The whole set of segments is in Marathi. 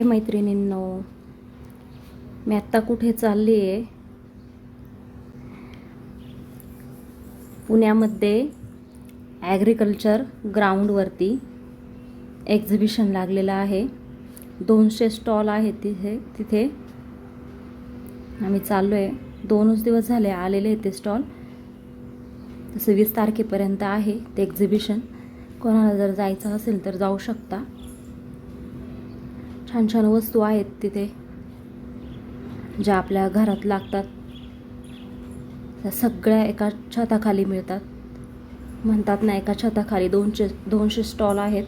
मैत्रिणींनो मी आत्ता कुठे चालली आहे पुण्यामध्ये ॲग्रिकल्चर ग्राउंडवरती एक्झिबिशन लागलेलं आहे. दोनशे स्टॉल आहेत तिथे तिथे. आम्ही चाललो आहे दोनच दिवस झाले आलेले आहेत ते स्टॉल तसं वीस तारखेपर्यंत आहे ते एक्झिबिशन कोणाला जर जायचं असेल तर जाऊ शकता. छान छान वस्तू आहेत तिथे ज्या आपल्या घरात लागतात. त्या सगळ्या एका छताखाली मिळतात. म्हणतात ना एका छताखाली दोनशे दोनशे स्टॉल आहेत.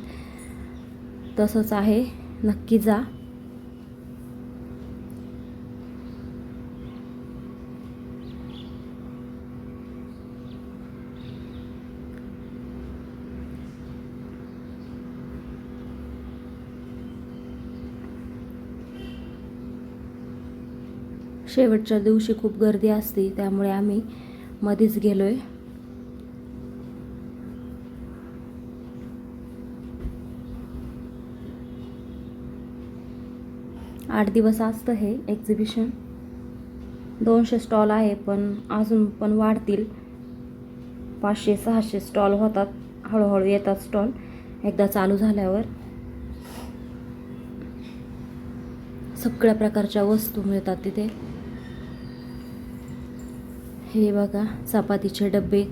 तसंच आहे. नक्की जा. शेवटच्या दिवशी खूप गर्दी असते त्यामुळे आम्ही मध्येच गेलो आहे आठ दिवस असतं हे एक्झिबिशन दोनशे स्टॉल आहे पण अजून पण वाढतील. पाचशे सहाशे स्टॉल होतात हळूहळू येतात स्टॉल एकदा चालू झाल्यावर सगळ्या प्रकारच्या वस्तू मिळतात तिथे. हे बघा चपातीचे डबे.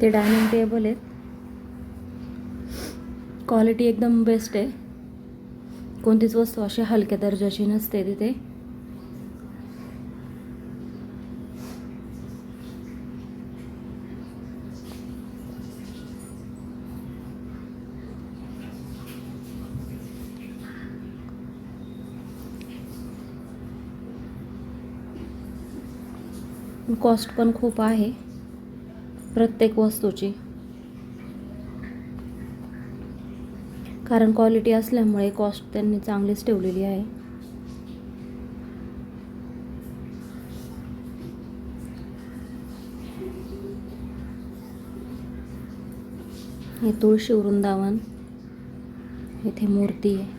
ते डायनिंग टेबल आहेत. क्वालिटी एकदम बेस्ट आहे. कोणतीच वस्तू अशी हलक्या दर्जाची नसते तिथे. कॉस्ट पण खूप आहे प्रत्येक वस्तूची. कारण क्वालिटी असल्यामुळे कॉस्ट त्यांनी चांगलीच ठेवलेली आहे. हे तुळशी वृंदावन इथे मूर्ती आहे.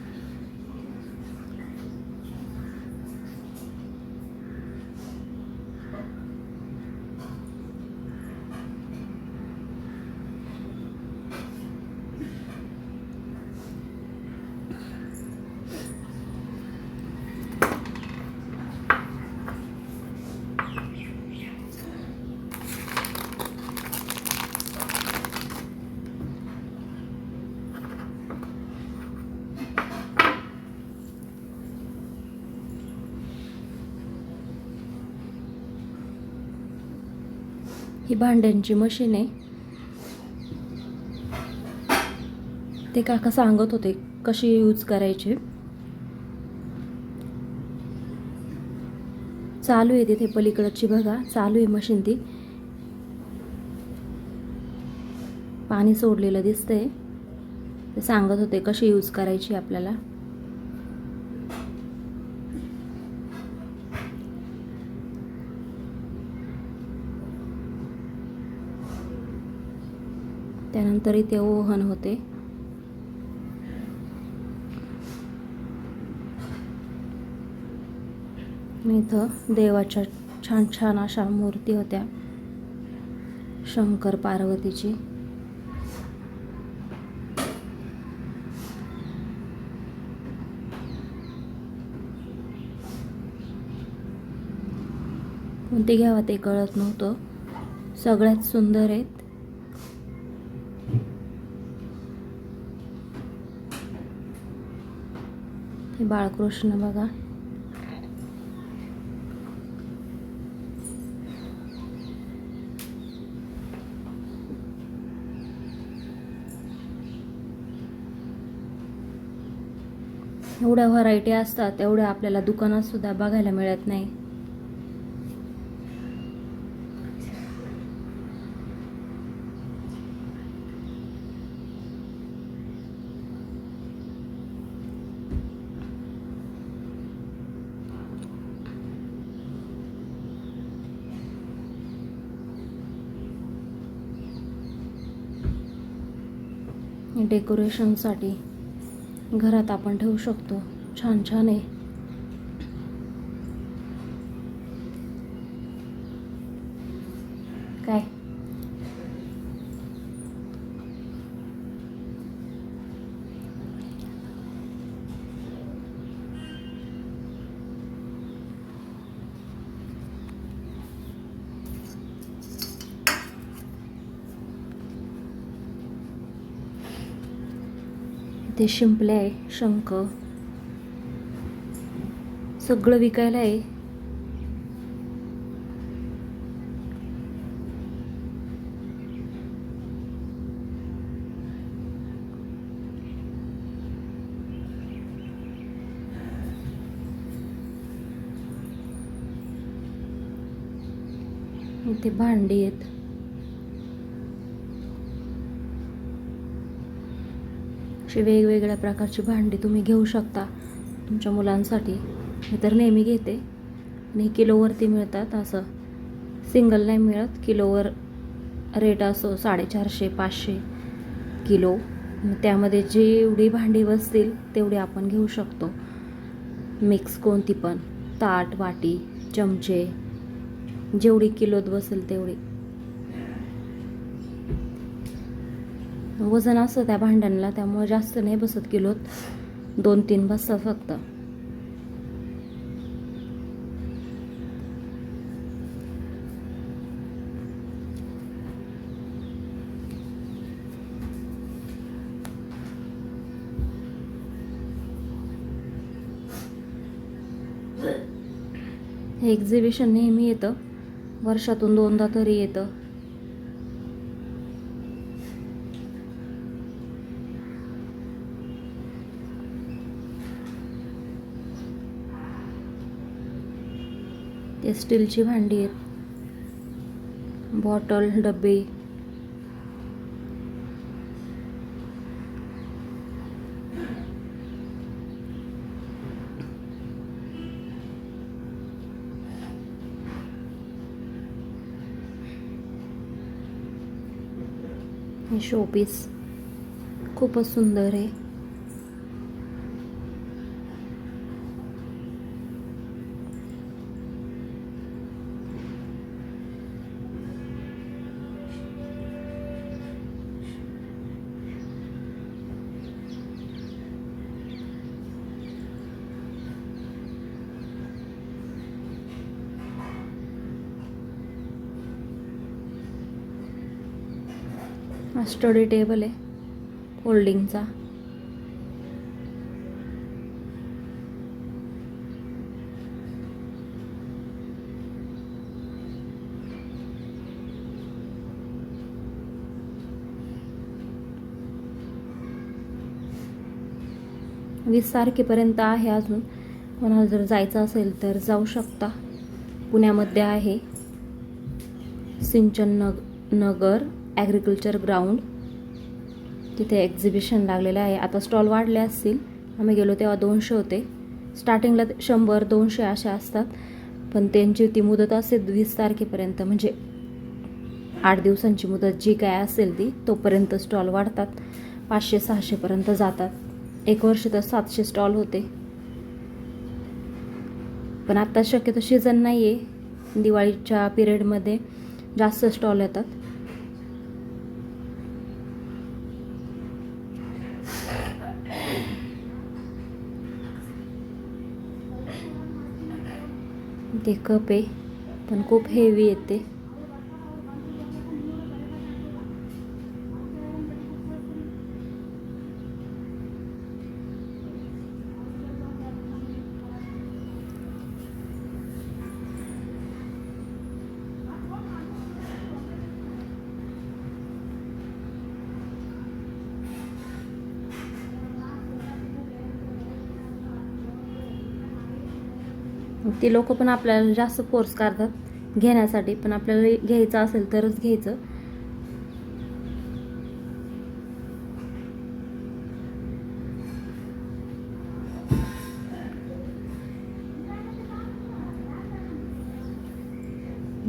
ही भांड्यांची मशीन आहे. ते काका सांगत होते कशी यूज करायची. चालू आहे तिथे पलीकडची बघा चालू आहे मशीन ती. पाणी सोडलेलं दिसतंय. ते सांगत होते कशी यूज करायची आपल्याला. तरी ते ओहन होते. इथं देवाच्या छान छान अशा मूर्ती होत्या. शंकर पार्वतीची. कोणती घ्यावं ते कळत नव्हतं. सगळ्यात सुंदर आहेत हे बाळकृष्ण बघा. एवढ्या व्हरायटी असतात एवढ्या आपल्याला दुकानात सुद्धा बघायला मिळत नाही. डेकोरेशनसाठी घरात आपण ठेवू शकतो. छान छान आहे काय ते शिंपले आहे शंख. सगळं विकायला आहे. इथे भांडी आहेत. अशी वेगवेगळ्या प्रकारची भांडी तुम्ही घेऊ शकता. तुमच्या मुलांसाठी. मी तर नेहमी घेते. आणि किलोवरती मिळतात असं. सिंगल नाही मिळत. किलोवर रेट असो साडेचारशे पाचशे किलो. मग त्यामध्ये जेवढी भांडी बसतील तेवढी आपण घेऊ शकतो. मिक्स कोणती पण. ताट वाटी चमचे. जेवढी किलोत बसेल तेवढी. वजन असतं त्या भांड्यांना त्यामुळे जास्त नाही बसत किलोत. दोन तीन बसतात फक्त. हे एक्झिबिशन नेहमी येतं. वर्षातून दोनदा तरी येतं. ते स्टीलची भांडी आहेत. बॉटल डबे. हे शोपीस खूपच सुंदर आहे. हा स्टडी टेबल आहे. फोल्डिंगचा वीस तारखेपर्यंत आहे अजून. कोणाला जर जायचं असेल तर जाऊ शकता. पुण्यामध्ये आहे. सिंचन नग नगर. ॲग्रिकल्चर ग्राउंड तिथे एक्झिबिशन लागलेलं आहे. आता स्टॉल वाढले असतील. आम्ही गेलो तेव्हा दोनशे होते. स्टार्टिंगला शंभर दोनशे असे असतात. पण त्यांची ती मुदत असते वीस तारखेपर्यंत म्हणजे आठ दिवसांची मुदत जी काय असेल ती तोपर्यंत स्टॉल वाढतात. पाचशे सहाशेपर्यंत जातात. एक वर्ष तर सातशे स्टॉल होते. पण आत्ता शक्यतो सीझन नाही आहे दिवाळीच्या पिरियडमध्ये जास्त स्टॉल येतात. ते कप आहे पण खूप हेवी येते ते लोक पण आपल्याला जास्त फोर्स करतात घेण्यासाठी. पण आपल्याला घ्यायचं असेल तरच घ्यायचं.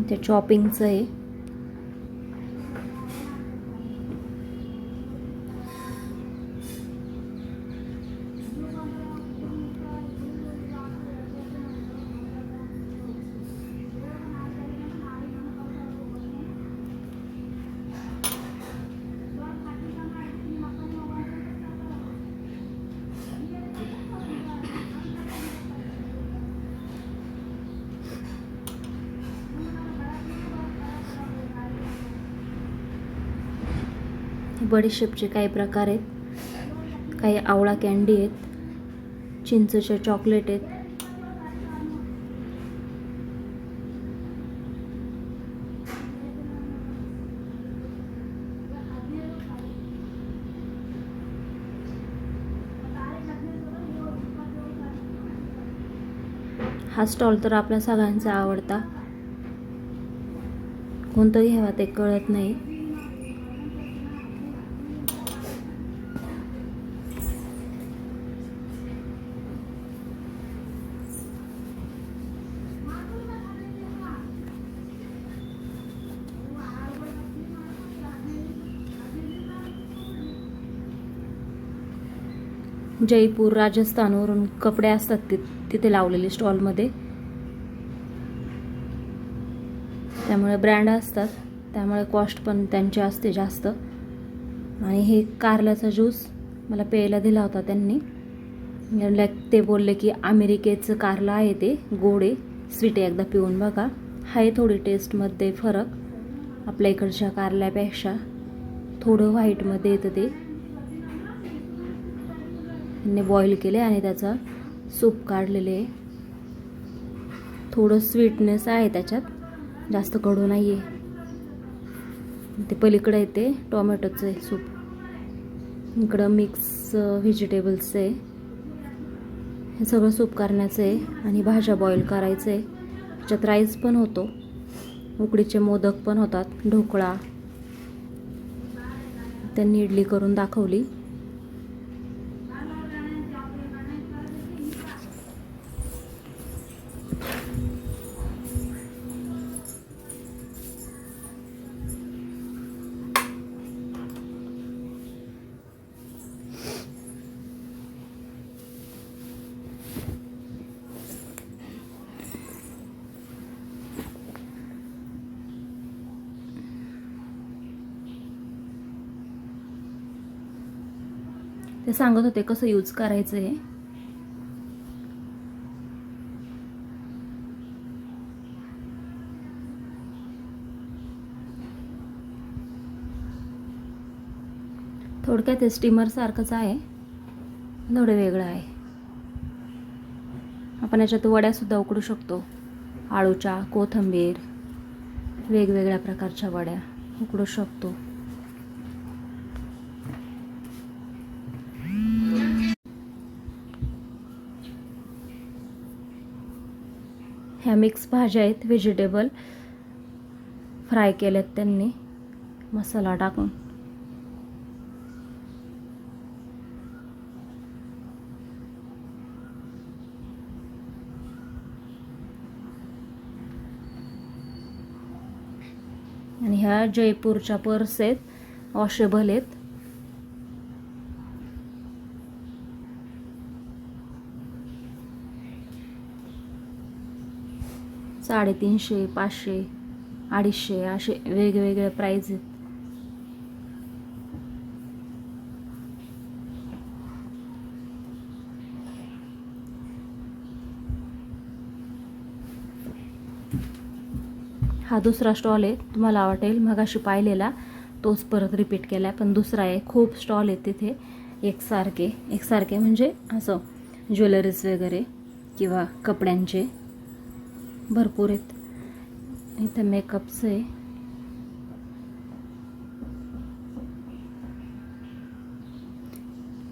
ते चॉपिंगचं आहे. बडीशेपचे काही प्रकार आहेत. काही आवळा कॅन्डी आहेत. चिंचचे चॉकलेट आहेत. हा स्टॉल तर आपल्या सगळ्यांचा आवडता. कोणतं घ्यावा ते कळत नाही. जयपूर राजस्थानवरून कपडे असतात ति तिथे लावलेले स्टॉलमध्ये. त्यामुळे ब्रँड असतात. त्यामुळे कॉस्ट पण त्यांची असते जास्त. आणि हे कारल्याचा ज्यूस मला प्यायला दिला होता त्यांनी. ते बोलले की अमेरिकेचं कारलं आहे ते गोडे स्वीट आहे एकदा पिऊन बघा. आहे थोडी टेस्टमध्ये फरक. आपल्या इकडच्या कारल्यापेक्षा थोडं व्हाईटमध्ये येतं ते. ने बॉईल केले आणि त्याचा सूप काढलेले. आहे थोडं स्वीटनेस आहे त्याच्यात जास्त कडू नाही आहे ते पलीकडे येते टोमॅटोचं आहे सूप इकडं मिक्स व्हेजिटेबल्स आहे. हे सगळं सूप करण्याचं आहे आणि भाज्या बॉईल करायचं आहे. त्याच्यात राईस पण होतो. उकडीचे मोदक पण होतात. ढोकळा. त्यांनी इडली करून दाखवली. ते सांगत होते कसं यूज करायचं आहे थोडक्यात ते स्टीमरसारखंच आहे. थोडं वेगळं आहे. आपण याच्यात वड्यासुद्धा उकडू शकतो. आळूच्या कोथंबीर वेगवेगळ्या प्रकारच्या वड्या उकडू शकतो. ह्या मिक्स भाज्या आहेत व्हेजिटेबल फ्राय केल्यात त्यांनी. मसाला टाकून. आणि ह्या जयपूरच्या पर्स आहेत वॉशेबल आहेत. साडेतीनशे पाचशे अडीचशे असे वेगवेगळे प्राईज आहेत. हा दुसरा स्टॉल आहे. तुम्हाला वाटेल मगाशी पाहिलेला. तोच परत रिपीट केला आहे पण दुसरा आहे. खूप स्टॉल आहेत तिथे. एकसारखे. एकसारखे म्हणजे असं ज्वेलरीज वगैरे किंवा कपड्यांचे. भरपूर आहेत. इथं मेकअपचं आहे.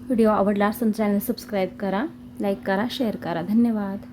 व्हिडिओ आवडला असेल चॅनल सबस्क्राईब करा लाईक करा शेअर करा. धन्यवाद.